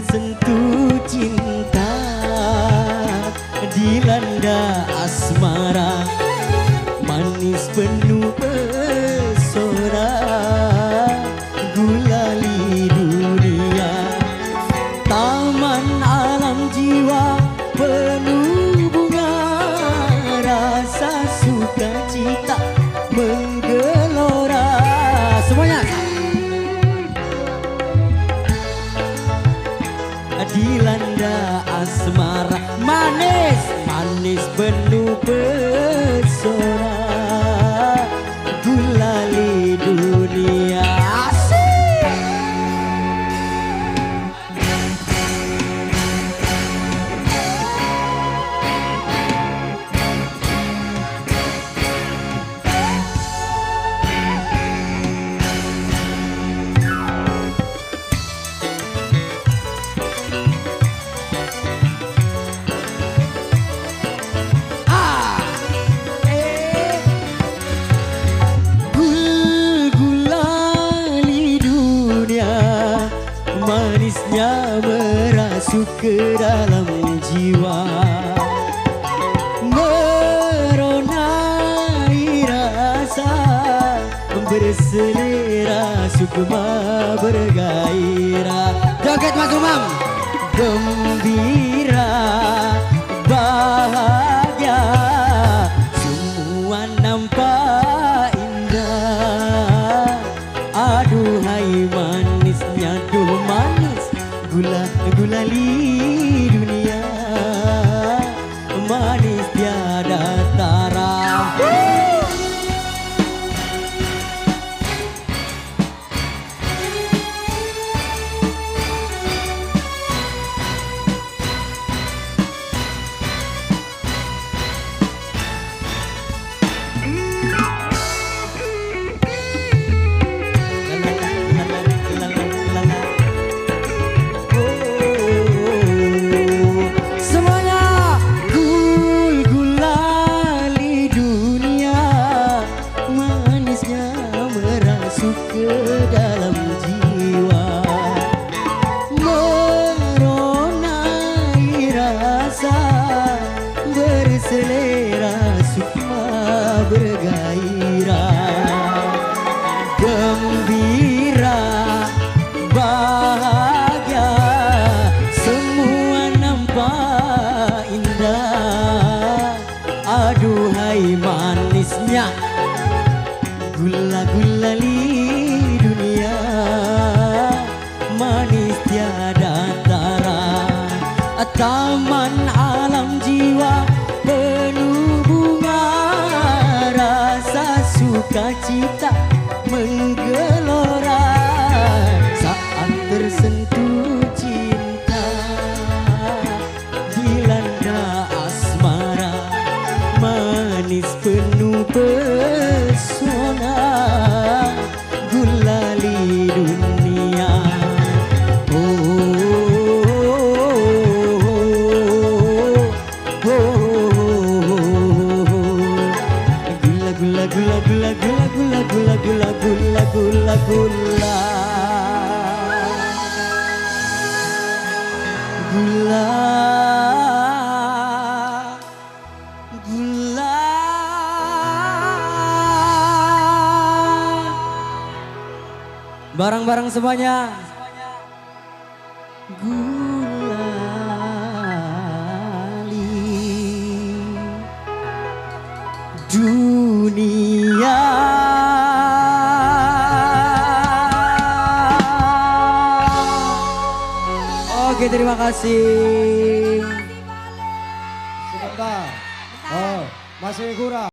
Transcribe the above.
tersentuh cinta dilanda asmara manis penuh asmara manis manis penuh pesona gulali dunia merasuk ke dalam jiwa Meronai rasa Berselera sukma bergairah. Joget Mas Umam. Gembira Gula gulali rasa berselera sukma bergairah. Gembira bahagia semua nampak indah. Aduhai manisnya gula gulali taman alam jiwa penuh bunga rasa sukacita menggelora. Saat tersentuh cinta dilanda asmara manis penuh pesona. Gulali dunia barang-barang semuanya. Gulali. Dunia. Oke terima kasih. Sebentar. Oh, masih kurang.